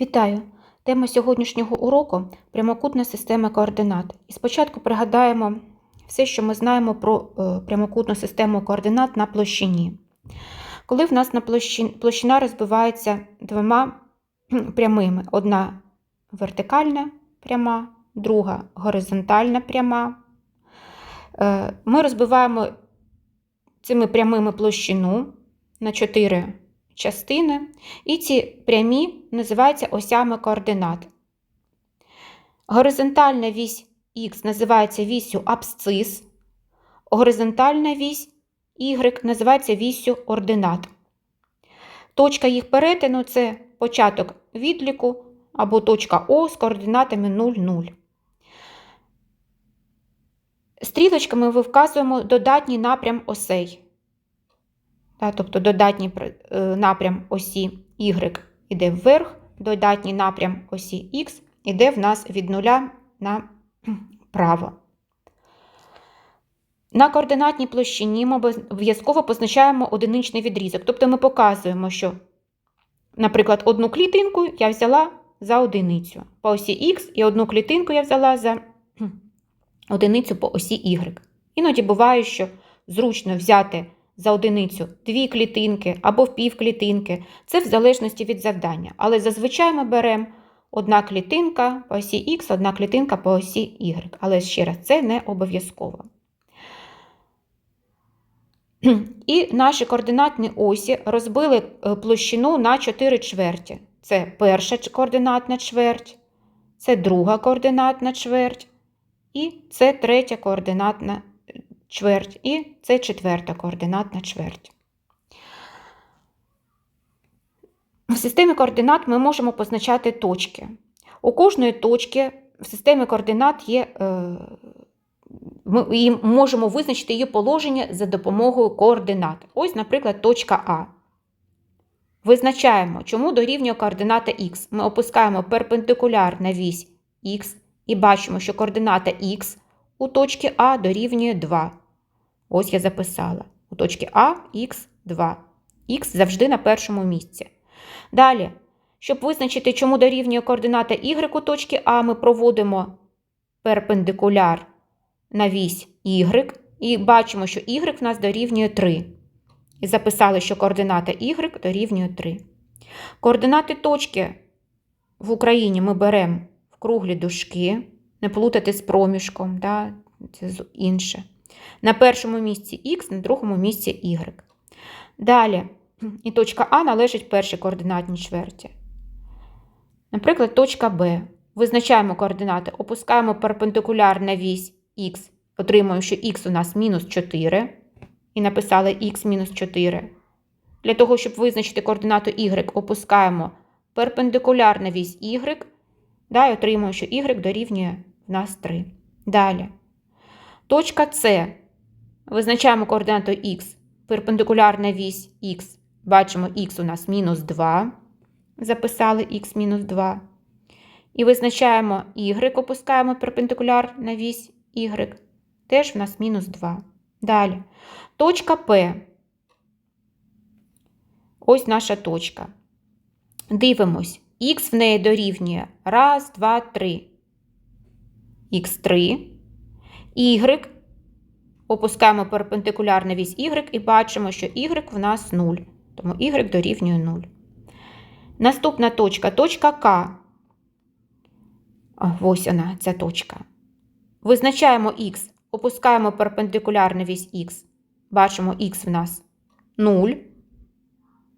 Вітаю! Тема сьогоднішнього уроку прямокутна система координат. І спочатку пригадаємо все, що ми знаємо про е, прямокутну систему координат на площині. Коли в нас на площі... площина розбивається двома прямими: одна вертикальна пряма, друга горизонтальна пряма, е, ми розбиваємо цими прямими площину на чотири частини, і ці прямі називаються осями координат. Горизонтальна вісь Х називається вісю абсцис, горизонтальна вісь Y називається віссю ординат. Точка їх перетину це початок відліку або точка О з координатами 0, 0. Стрілочками ми вказуємо додатній напрям осей. Тобто додатній е, напрям осі Y йде вверх, додатній напрям осі X йде в нас від нуля направо. На координатній площині ми обов'язково позначаємо одиничний відрізок. Тобто ми показуємо, що, наприклад, одну клітинку я взяла за одиницю по осі Х, і одну клітинку я взяла за одиницю по осі Y. Іноді буває, що зручно взяти за одиницю дві клітинки або півклітинки. Це в залежності від завдання. Але зазвичай ми беремо одна клітинка по осі Х, одна клітинка по осі Y. Але ще раз, це не обов'язково. І наші координатні осі розбили площину на 4 чверті. Це перша координатна чверть, це друга координатна чверть, і це третя координатна чверть, і це четверта координатна чверть. В системі координат ми можемо позначати точки. У кожної точки в системі координат є, ми можемо визначити її положення за допомогою координат. Ось, наприклад, точка А. Визначаємо, чому дорівнює координата х. Ми опускаємо перпендикуляр на вісь х і бачимо, що координата х у точці А дорівнює 2. Ось я записала. У точці А х 2. Х завжди на першому місці. Далі, щоб визначити, чому дорівнює координата y у точці А, ми проводимо перпендикуляр на вісь y і бачимо, що y в нас дорівнює 3. І записали, що координата y дорівнює 3. Координати точки в Україні ми беремо в круглі дужки, не плутати з проміжком, да, це інше. На першому місці х, на другому місці y. Далі, і точка А належить першій координатній чверті. Наприклад, точка Б. Визначаємо координати, опускаємо перпендикуляр на вісь х, отримуємо, що х у нас мінус 4. І написали х мінус 4. Для того, щоб визначити координату y, опускаємо перпендикуляр на вісь y, да, і отримуємо, що y дорівнює в нас 3. Далі. Точка С. Визначаємо координату х, перпендикулярна вісь х. Бачимо, х у нас мінус 2. Записали х мінус 2. І визначаємо y, опускаємо перпендикуляр на вісь y. Теж в нас мінус 2. Далі. Точка П. Ось наша точка. Дивимось. Х в неї дорівнює 1, 2, 3. Х3. Y. Опускаємо перпендикулярну вісь Y і бачимо, що Y в нас 0. Тому Y дорівнює 0. Наступна точка точка К. Ось вона, ця точка. Визначаємо Х, опускаємо перпендикулярну вісь Х. Бачимо, Х в нас 0.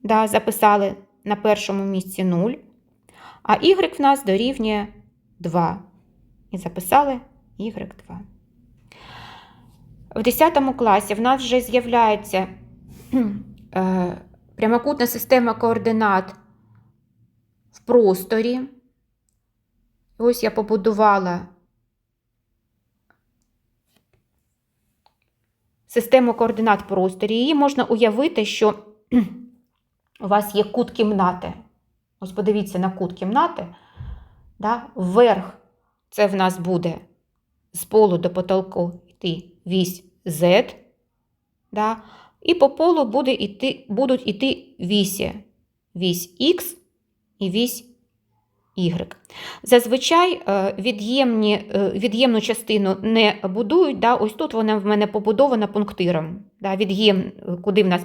Да, Записали на першому місці 0. А Y в нас дорівнює 2. І записали Y2. В 10 класі в нас вже з'являється е, прямокутна система координат в просторі. Ось я побудувала систему координат в просторі. Її можна уявити, що у вас є кут кімнати. Ось подивіться на кут кімнати. Да? Вверх це в нас буде з полу до потолку йти вісь Z. Да? І по полу буде йти, будуть йти вісі. Вісь Х і вісь y. Зазвичай е, від'ємні, е, від'ємну частину не будують. Да? Ось тут вона в мене побудована пунктиром. Да? Від'єм, куди в нас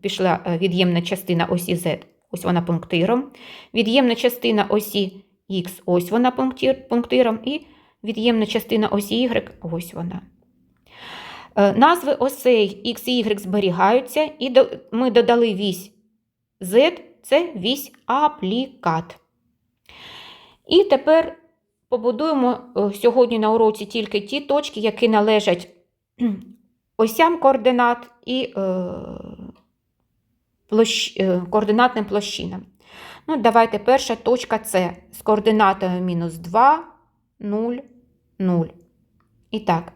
пішла е, від'ємна частина осі z, ось вона пунктиром. Від'ємна частина осі x, ось вона пунктиром. І від'ємна частина осі y, ось вона. Е, Назви осей x і y зберігаються, і ми додали вісь z, це вісь аплікат. І тепер побудуємо е, сьогодні на уроці тільки ті точки, які належать осям координат і е, площ, координатним площинам. Ну, давайте перша точка С з координатою мінус 2, 0, 0. І так,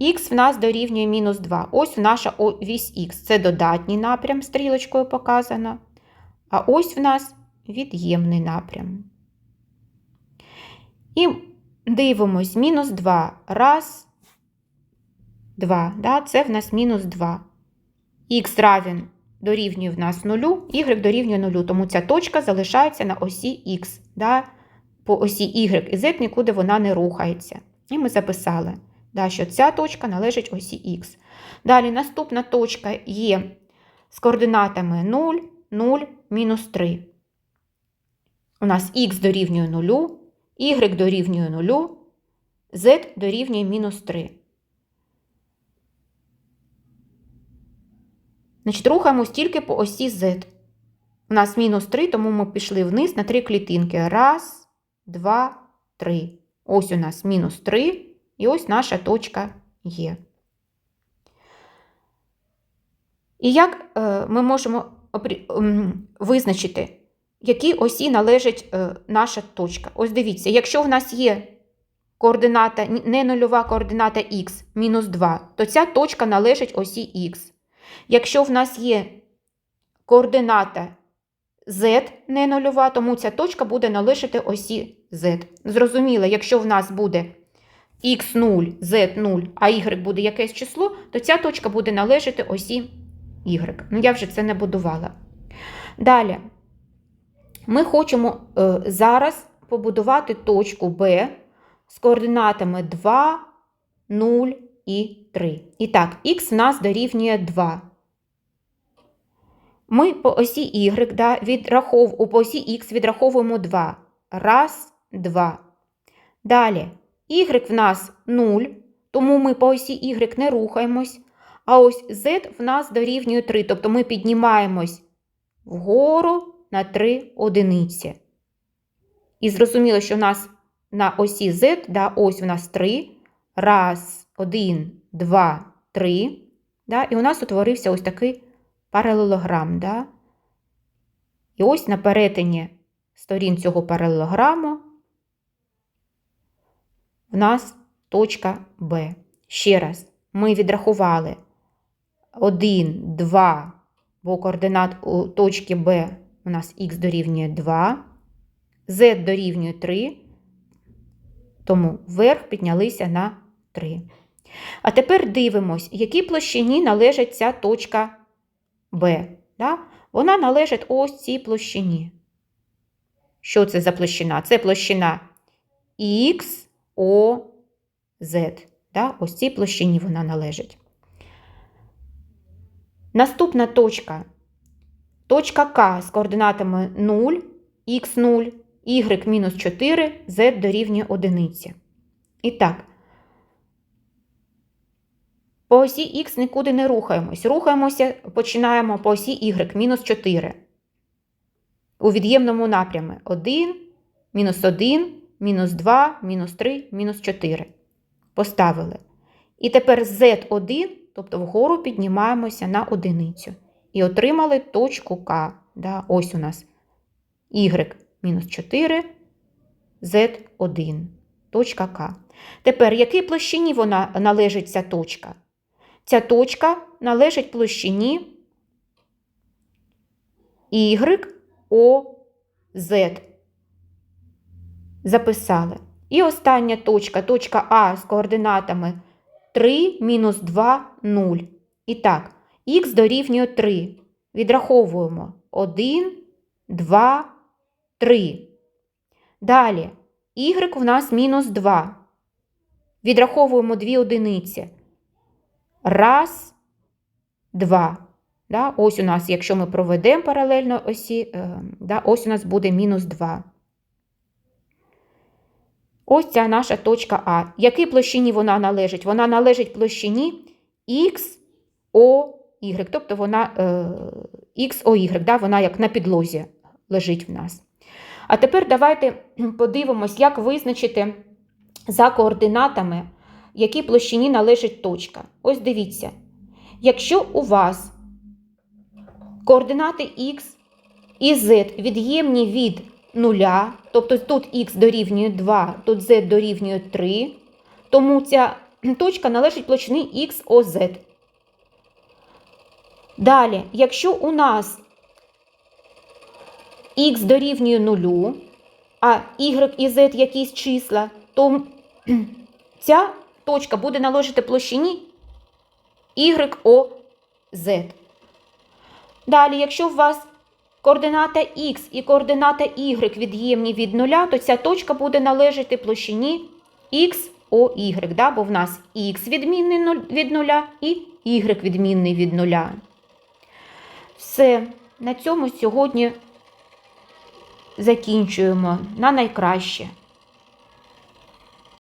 х в нас дорівнює мінус 2. Ось наша вісь х. Це додатній напрям, стрілочкою показано. А ось в нас від'ємний напрям. І дивимось, мінус 2. Раз, два. Да? Це в нас мінус 2. Х равен дорівнює в нас 0, y дорівнює 0, тому ця точка залишається на осі х. Да? По осі y і z нікуди вона не рухається. І ми записали, да, що ця точка належить осі х. Далі наступна точка є з координатами 0, 0, мінус 3. У нас х дорівнює 0, y дорівнює 0, z дорівнює мінус 3. Значить, рухаємось тільки по осі z. У нас мінус 3, тому ми пішли вниз на 3 клітинки. Раз, два, три. Ось у нас мінус 3, і ось наша точка є. І як е, ми можемо опрі- м, визначити, якій осі належить е, наша точка? Ось дивіться, якщо в нас є координата, не нульова координата х мінус 2, то ця точка належить осі х. Якщо в нас є координата z не нульова, тому ця точка буде належати осі z. Зрозуміло, якщо в нас буде x0, z0, а y буде якесь число, то ця точка буде належати осі y. Ну, я вже це не будувала. Далі, ми хочемо е, зараз побудувати точку B з координатами 2, 0 і 3. І так, х в нас дорівнює 2. Ми по осі y да, відрахов... по осі х відраховуємо 2. Раз, два. Далі, y в нас 0, тому ми по осі y не рухаємось. А ось z в нас дорівнює 3, тобто ми піднімаємось вгору на 3 одиниці. І зрозуміло, що в нас на осі z, да, ось у нас 3. Раз, один, два, три. Да, і у нас утворився ось такий паралелограм. Да? І ось на перетині сторін цього паралелограму в нас точка Б. Ще раз, ми відрахували 1, 2, бо координат у точки Б у нас х дорівнює 2, z дорівнює 3, тому вверх піднялися на 3. А тепер дивимось, якій площині належить ця точка Б. Да? Вона належить ось цій площині. Що це за площина? Це площина Х, О, Z. Да? Ось цій площині вона належить. Наступна точка. Точка К з координатами 0, х0, y мінус 4, z дорівнює 1. І так, по осі х нікуди не рухаємось. Рухаємося, починаємо по осі y мінус 4. У від'ємному напрямі 1, мінус 1, мінус 2, мінус 3, мінус 4. Поставили. І тепер z1, тобто вгору піднімаємося на одиницю. І отримали точку К. Да, ось у нас y мінус 4, z1. Точка К. Тепер, якій площині вона належить ця точка? Ця точка належить площині y, o, z. Записали. І остання точка, точка А з координатами 3, мінус 2, 0. І так, х дорівнює 3. Відраховуємо 1, 2, 3. Далі, y в нас мінус 2. Відраховуємо дві одиниці. Раз, два. Да? Ось у нас, якщо ми проведемо паралельно осі, е, да, ось у нас буде мінус 2. Ось ця наша точка А. Якій площині вона належить? Вона належить площині X, O, Y. Тобто вона е, X, O, Y, да? вона як на підлозі лежить в нас. А тепер давайте подивимось, як визначити за координатами, якій площині належить точка. Ось дивіться. Якщо у вас координати X і Z від'ємні від нуля, тобто тут X дорівнює 2, тут Z дорівнює 3, тому ця точка належить площині XOZ. Далі, якщо у нас X дорівнює 0, а Y і Z якісь числа, то ця точка буде належати площині YOZ. Далі, якщо у вас координата Х і координата Y від'ємні від нуля, то ця точка буде належати площині XOY, да? бо в нас X відмінний від нуля і Y відмінний від нуля. Все, на цьому сьогодні закінчуємо на найкраще.